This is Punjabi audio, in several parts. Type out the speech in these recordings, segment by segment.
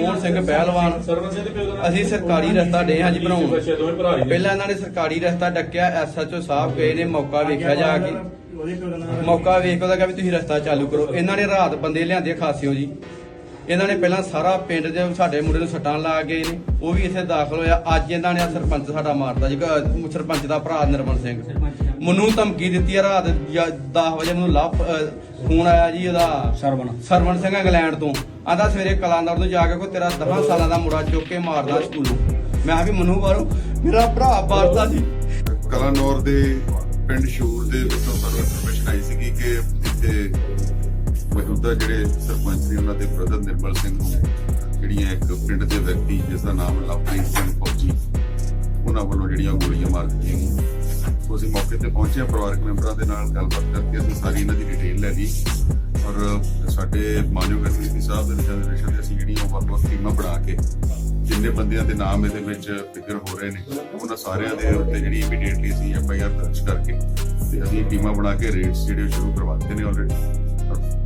ਮੋਹਨ ਸਿੰਘ ਪਹਿਲਵਾਨ। ਅਸੀਂ ਸਰਕਾਰੀ ਰਸਤਾ ਡੇ ਹਾਂ ਜੀ ਬਣਾਉਣ। ਪਹਿਲਾਂ ਇਹਨਾਂ ਨੇ ਸਰਕਾਰੀ ਰਸਤਾ ਡੱਕਿਆ ਐਸਐਚਓ ਸਾਹਿਬ ਗਏ ਨੇ, ਮੌਕਾ ਵੇਖਿਆ ਜਾ ਕੇ। ਮੌਕਾ ਵੇਖ ਉਹਦਾ ਕਿਹਾ ਵੀ ਤੁਸੀਂ ਰਸਤਾ ਚਾਲੂ ਕਰੋ। ਇਹਨਾਂ ਨੇ ਰਾਤ ਬੰਦੇ ਲਿਆਂਦੇ ਖਾਸਿਓ ਜੀ। ਇਹਨਾਂ ਨੇ ਪਹਿਲਾਂ ਸਾਰਾ ਪਿੰਡ ਦੇ ਸਾਡੇ ਮੁੰਡੇ ਨੂੰ ਸੱਟਾਂ ਲਾ ਗਏ ਨੇ ਉਹ ਵੀ ਇੱਥੇ ਦਾਖਲ ਹੋਇਆ। ਅੱਜ ਇਹਨਾਂ ਨੇ ਆਹ ਸਰਪੰਚ ਸਾਡਾ ਮਾਰਦਾ ਜੀ ਅਹ ਸਰਪੰਚ ਦਾ ਭਰਾ ਨਿਰਮਲ ਸਿੰਘ। ਮੈਨੂੰ ਧਮਕੀ ਦਿੱਤੀ ਆ ਰਾਤ 10 ਵਜੇ ਮੈਨੂੰ ਲੱਭ ਫੋਨ ਆਇਆ ਜੀ ਉਹਦਾ। ਸਰਵਣ। ਸਰਵਣ ਸਿੰਘ ਇੰਗਲੈਂਡ ਤੋਂ। ਆਂਦਾ ਸਵੇਰੇ ਕਲਾਨੌਰ ਤੋਂ ਜਾ ਕੇ ਕੋਈ ਤੇਰਾ 10 ਸਾਲਾਂ ਦਾ ਮੁੰਡਾ ਚੁੱਕ ਕੇ ਮਾਰਦਾ ਸਕੂਲੋਂ। ਮੈਂ ਕਿਹਾ ਵੀ ਮਨੂ ਬਾਰੋ ਮੇਰਾ ਭਰਾ ਮਾਰਦਾ ਜੀ। ਕਲਾਨੌਰ ਦੇ ਪਿੰਡ ਸ਼ੂਰ ਦੇ ਵਿੱਚੋਂ ਸਾਨੂੰ ਇਨਫੋਰਮੇਸ਼ਨ ਆਈ ਸੀਗੀ ਕਿ ਇੱਥੇ ਮੌਜੂਦਾ ਜਿਹੜੇ ਸਰਪੰਚ ਨੇ, ਉਹਨਾਂ ਦੇ ਬ੍ਰਦਰ ਨਿਰਮਲ ਸਿੰਘ ਨੂੰ ਜਿਹੜੀਆਂ ਇੱਕ ਪਿੰਡ ਦੇ ਵਿਅਕਤੀ ਜਿਸ ਦਾ ਨਾਮ ਲਵਪ੍ਰੀਤ ਸਿੰਘ ਫੌਜੀ, ਉਹਨਾਂ ਵੱਲੋਂ ਜਿਹੜੀਆਂ ਗੋਲੀਆਂ ਮਾਰ ਦਿੱਤੀਆਂ ਗਈਆਂ। ਅਸੀਂ ਮੌਕੇ ਤੇ ਪਹੁੰਚੇ ਪਰਿਵਾਰਕ ਮੈਂਬਰਾਂ ਦੇ ਨਾਲ ਗੱਲਬਾਤ ਕਰਕੇ ਅਸੀਂ ਸਾਰੀ ਇਹਨਾਂ ਦੀ ਡਿਟੇਲ ਲੈ ਲਈ। ਔਰ ਸਾਡੇ ਮਾਨਯੋਗ ਐਸਪੀ ਸਾਹਿਬ ਦੇ ਦਿਸ਼ਾ ਨਿਰਦੇਸ਼ਾਂ ਅਸੀਂ ਜਿਹੜੀਆਂ ਵੱਖ-ਵੱਖ ਟੀਮਾਂ ਬਣਾ ਕੇ, ਜਿੰਨੇ ਬੰਦਿਆਂ ਦੇ ਨਾਮ ਇਹਦੇ ਵਿੱਚ ਫਿਕਰ ਹੋ ਰਹੇ ਨੇ, ਉਹਨਾਂ ਸਾਰਿਆਂ ਦੇ ਉੱਤੇ ਜਿਹੜੀ ਇਮੀਡੀਏਟਲੀ ਅਸੀਂ ਐਫ ਦਰਜ ਕਰਕੇ ਤੇ ਅਸੀਂ ਟੀਮਾਂ ਬਣਾ ਕੇ ਰੇਡਸ ਜਿਹੜੇ ਸ਼ੁਰੂ ਕਰਵਾ ਨੇ ਆਲਰੇਡੀ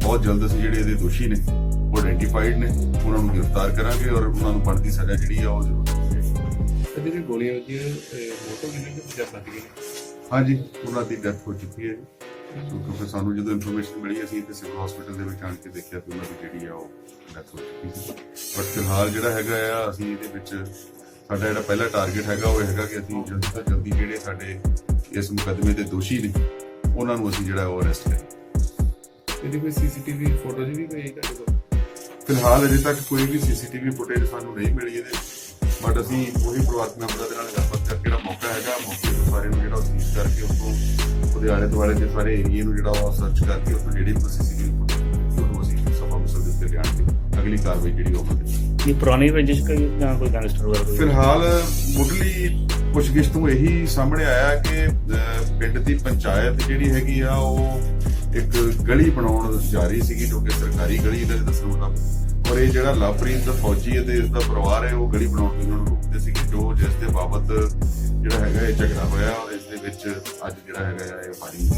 ਬਹੁਤ ਜਲਦ ਅਸੀਂ ਜਿਹੜੇ ਇਹਦੇ ਦੋਸ਼ੀ ਨੇ ਉਹ ਆਇਡੈਂਟੀਫਾਈਡ ਨੇ ਉਹਨਾਂ ਨੂੰ ਗ੍ਰਿਫਤਾਰ ਕਰਾਂਗੇ ਔਰ ਉਹਨਾਂ ਨੂੰ ਬਣਦੀ ਸਜ਼ਾ ਜਿਹੜੀ ਆ ਉਹ ਜ਼ਰੂਰ ਦੇਵਾਂਗੇ। ਜਿਹੜੀ ਗੋਲੀਆਂ ਵੱਜੀਆਂ ਮੋਟੋ ਕਿੰਨੇ ਕੁ ਜਾਂ ਲੱਗ ਗਏ ਹਾਂਜੀ ਉਹਨਾਂ ਦੀ ਡੈਥ ਹੋ ਚੁੱਕੀ ਹੈ ਸੋ ਕਿਉਂਕਿ ਸਾਨੂੰ ਜਦੋਂ ਇਨਫੋਰਮੇਸ਼ਨ ਮਿਲੀ ਅਸੀਂ ਤੇ ਸਿਵਲ ਹਸਪੀਟਲ ਦੇ ਵਿੱਚ ਆਣ ਕੇ ਦੇਖਿਆ ਕਿ ਉਹਨਾਂ ਦੀ ਜਿਹੜੀ ਆ ਉਹ ਡੈਥ ਹੋ ਚੁੱਕੀ ਸੀ। ਬਟ ਫਿਲਹਾਲ ਜਿਹੜਾ ਹੈਗਾ ਆ ਅਸੀਂ ਇਹਦੇ ਵਿੱਚ ਸਾਡਾ ਜਿਹੜਾ ਪਹਿਲਾ ਟਾਰਗੇਟ ਹੈਗਾ ਉਹ ਹੈਗਾ ਕਿ ਅਸੀਂ ਜਲਦੀ ਤੋਂ ਜਲਦੀ ਜਿਹੜੇ ਸਾਡੇ ਇਸ ਮੁਕੱਦਮੇ ਦੇ ਦੋਸ਼ੀ ਨੇ ਉਹਨਾਂ ਨੂੰ ਅਸੀਂ ਜਿਹੜਾ ਉਹ ਅਰੈਸਟ ਕਰੀਏ। ਇਹਦੀ ਕੋਈ ਸੀਸੀਟੀਵੀ ਫੋਟੋਜ਼ ਵੀ ਪਈ ਤੁਹਾਡੇ ਕੋਲ ਫਿਲਹਾਲ ਅਜੇ ਤੱਕ ਕੋਈ ਵੀ ਸੀਸੀਟੀਵੀ ਫੁਟੇਜ ਸਾਨੂੰ ਨਹੀਂ ਮਿਲੀ ਇਹਦੇ। ਬਟ ਅਸੀਂ ਉਹੀ ਪਰਿਵਾਰਕ ਮੈਂਬਰਾਂ ਦੇ ਨਾਲ ਗੱਲਬਾਤ ਕਰਕੇ ਜਿਹੜਾ ਮੌਕਾ ਹੈਗਾ ਮੌਕੇ ਤੋਂ ਸਾਰੇ ਨੂੰ ਜਿਹੜਾ ਸੀਜ਼ ਕਰਕੇ ਉਸਨੂੰ ਉਹਦੇ ਆਲੇ ਦੁਆਲੇ ਦੇ ਸਾਰੇ ਏਰੀਆ ਨੂੰ ਜਿਹੜਾ ਉਹ ਸਰਚ ਕਰਕੇ ਉਸਨੂੰ ਜਿਹੜੀ ਸੀਸੀਟੀਵੀ ਫੁਟੇਜ ਉਹਨੂੰ ਅਸੀਂ ਸਭਾ ਮਿਸਲ ਦੇ ਉੱਤੇ ਲਿਆਣ ਕੇ ਅਗਲੀ ਕਾਰਵਾਈ ਜਿਹੜੀ ਉਹ ਕਰਾਂਗੇ ਇਹ ਪੁਰਾਣੀ ਰੰਜਿਸ਼ ਕੋਈ ਜਾਂ ਕੋਈ ਗੈਂਗਸਟਰ ਵਗੈਰਾ ਕੋਈ? ਫਿਲਹਾਲ ਮੁੱਢਲੀ ਪੁੱਛਗਿੱਛ ਤੋਂ ਇਹੀ ਸਾਹਮਣੇ ਆਇਆ ਕਿ ਪਿੰਡ ਦੀ ਪੰਚਾਇਤ ਜਿਹੜੀ ਹੈਗੀ ਆ ਉਹ ਇੱਕ ਗਲੀ ਬਣਾਉਣ ਜਾ ਰਹੀ ਸੀਗੀ ਜੋ ਕਿ ਸਰਕਾਰੀ ਗਲੀ ਇਹਨਾਂ ਦੱਸਣ ਮੁਤਾਬਕ ਔਰ ਇਹ ਜਿਹੜਾ ਲਵਪ੍ਰੀਤ ਫੌਜੀ ਅਤੇ ਇਸ ਦਾ ਪਰਿਵਾਰ ਹੈ, ਉਹ ਗਲੀ ਬਣਾਉਣ ਤੋਂ ਇਹਨਾਂ ਨੂੰ ਰੋਕਦੇ ਸੀਗੇ, ਜੋ ਜਿਸ ਦੇ ਬਾਬਤ ਜਿਹੜਾ ਹੈਗਾ ਇਹ ਝਗੜਾ ਹੋਇਆ ਔਰ ਇਸ ਦੇ ਵਿੱਚ ਅੱਜ ਜਿਹੜਾ ਹੈਗਾ ਇਹ ਮਾਰੀ